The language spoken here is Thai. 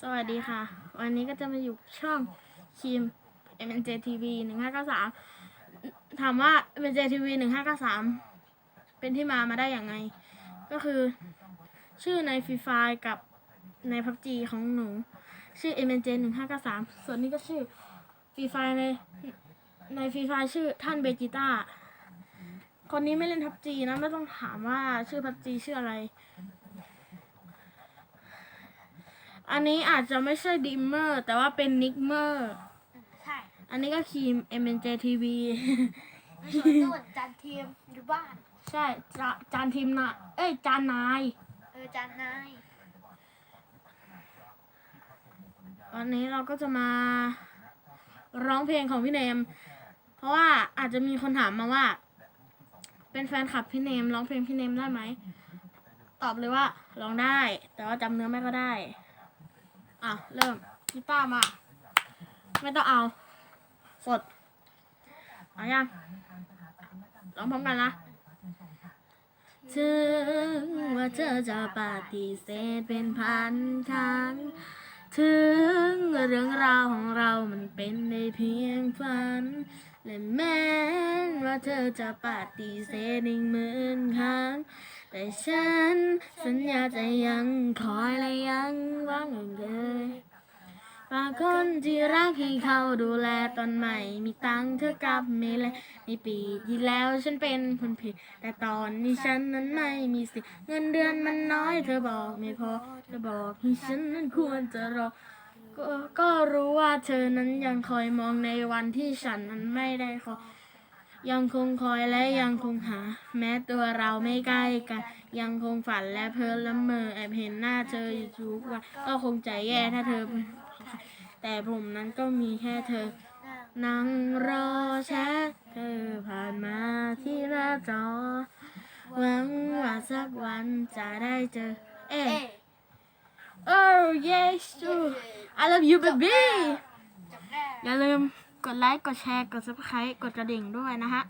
สวัสดีค่ะ วันนี้ก็จะมาอยู่ช่องคิม MNJ TV หนึ่งห้าเก้าสามถามว่า MNJ TV หนึ่งห้าเก้าสามเป็นที่มามาได้อย่างไง ก็คือชื่อในฟรีไฟกับในพับจีของหนู ชื่อ MNJ หนึ่งห้าเก้าสามส่วนนี้ก็ชื่อฟรีไฟในในฟรีไฟชื่อท่านเบจิต้าคนนี้ไม่เล่นพับจีนะ ไม่ต้องถามว่าชื่อพับจีชื่ออะไร อันนี้อาจจะไม่ใช่ดิมเมอร์ แต่ว่าเป็นนิกเมอร์ ใช่อันนี้ก็คีม MNJ TV ไม่สวยนู่นจานทีมอยู่บ้าน ใช่จาจานทีมนะเอ้ย จานนาย เออจานนายวันนี้เราก็จะมาร้องเพลงของพี่เนม เพราะว่าอาจจะมีคนถามมาว่า เป็นแฟนคลับพี่เนมร้องเพลงพี่เนมได้ไหม ตอบเลยว่าร้องได้ แต่ว่าจำเนื้อไม่ก็ได้ อะ เริ่มกีตาร์มา ไม่ต้องเอาสดเอายังร้องพร้อมกันนะถึงว่าเธอจะปฏิเสธเป็นพันครั้งถึงเรื่องราวของเรามันเป็นได้เพียงฝัน และแม้ว่าเธอจะปฏิเสธอีกหมื่นครั้ง แต่ฉันสัญญาจะยังคอยและยังหวังเลยบาง คนที่รักให้เขาดูแลตอนใหม่ มีตังค์เธอกลับไม่เลยในปีที่แล้วฉันเป็นคนผิด แต่ตอนนี้ฉันนั้นไม่มีสิทธิ์เงินเดือนมันน้อยเธอบอกไม่พอเธอบอกให้ฉันนั้นควรจะรอก็ก็รู้ว่าเธอนั้นยังคอยมองในวันที่ฉันนั้นไม่ได้ขอยังคงคอยและยังคงหา แม้ตัวเราไม่ใกล้กันยังคงฝันและเพ้อละเมอแอบเห็นหน้าเธออยู่ทุกวันก็คงใจแย่ถ้าเธอ แต่ผมนั้นก็มีแค่เธอ นั่งรอแชทเธอผ่านมาที่หน้าจอหวังว่าสักวันจะได้เจอ เอ๊เอ๊ะ Oh yes I love you baby จบแน่อย่าลืมกดไลค์ กดแชร์ กด subscribe กดกระดิ่งด้วยนะฮะ